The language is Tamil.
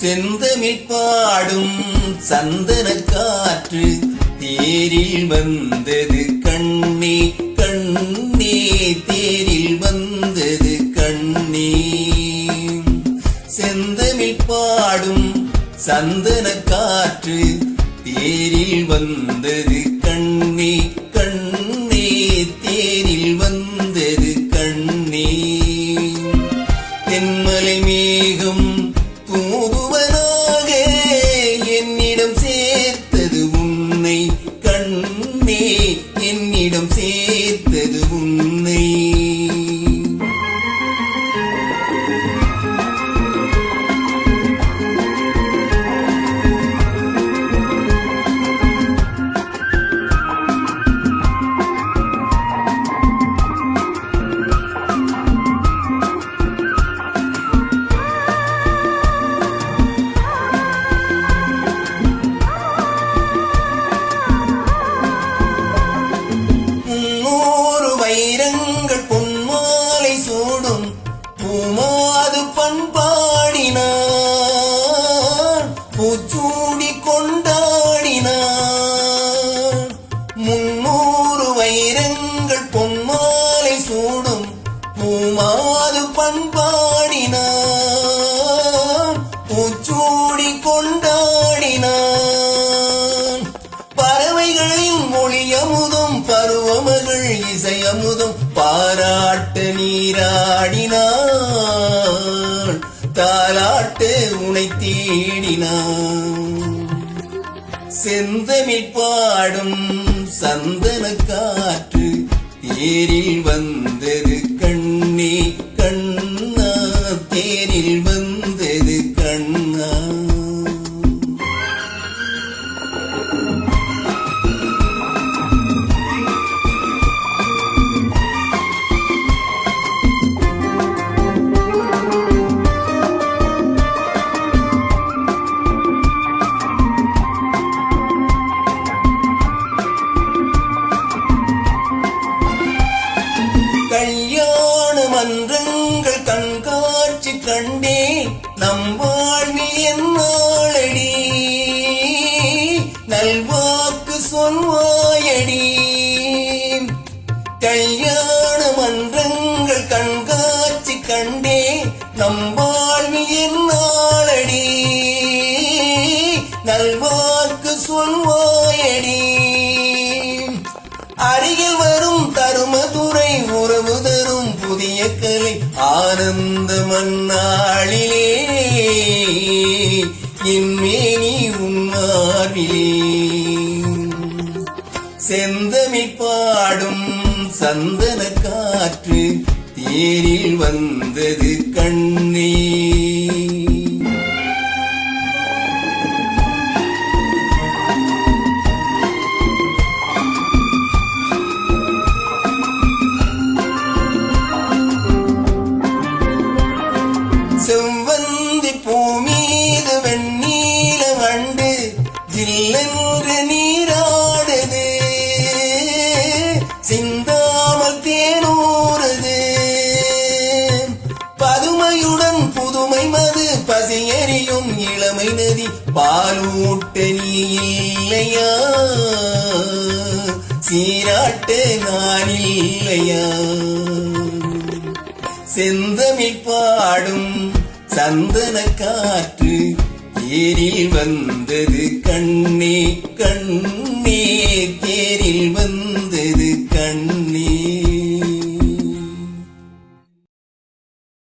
செந்தமிழ் பாடும் சந்தன காற்று தேரில் வந்தது கண்ணே கண்ணே தேரில் வந்தது கண்ணே. செந்தமிழ் பாடும் சந்தன காற்று தேரில் வந்தது நீடும் சே பூமாது பண்பாடினார் பூச்சூடி கொண்டாடினான். பறவைகளின் மொழியமுதும் பருவமகள் இசையமுதும் பாராட்டு நீராடினாள் தாலாட்டு உனை தேடினான். செந்தமிழ் பாடும் சந்தன காற்று தேரில் வந்தது வந்தது கண்ணா கல்யாண மன்றங்கள் கண்காட்சி கண்டே என்னாளடி? நல்வாக்கு சொல்வாயடி? கல்யாண மன்றங்கள் கண்காட்சி கண்டே நம் என்னாளடி? நல்வாக்கு சொல்வாயடி? ஆனந்த மன்னாளிலே என்மேனி உன்னாவிலே செந்தமிழ் பாடும் சந்தன காற்று தேரில் வந்தது கண்ணே ஜில்லென்று நீராடுது சிந்தாமல் தேனூறுது. பதுமையுடன் புதுமை மது பசி பசியறியும் இளமை நதி பாலூட்ட நீ இல்லையா? சீராட்ட நான் இல்லையா? செந்தமிழ் பாடும் சந்தன காற்று தேரில் வந்தது கண்ணே கண்ணே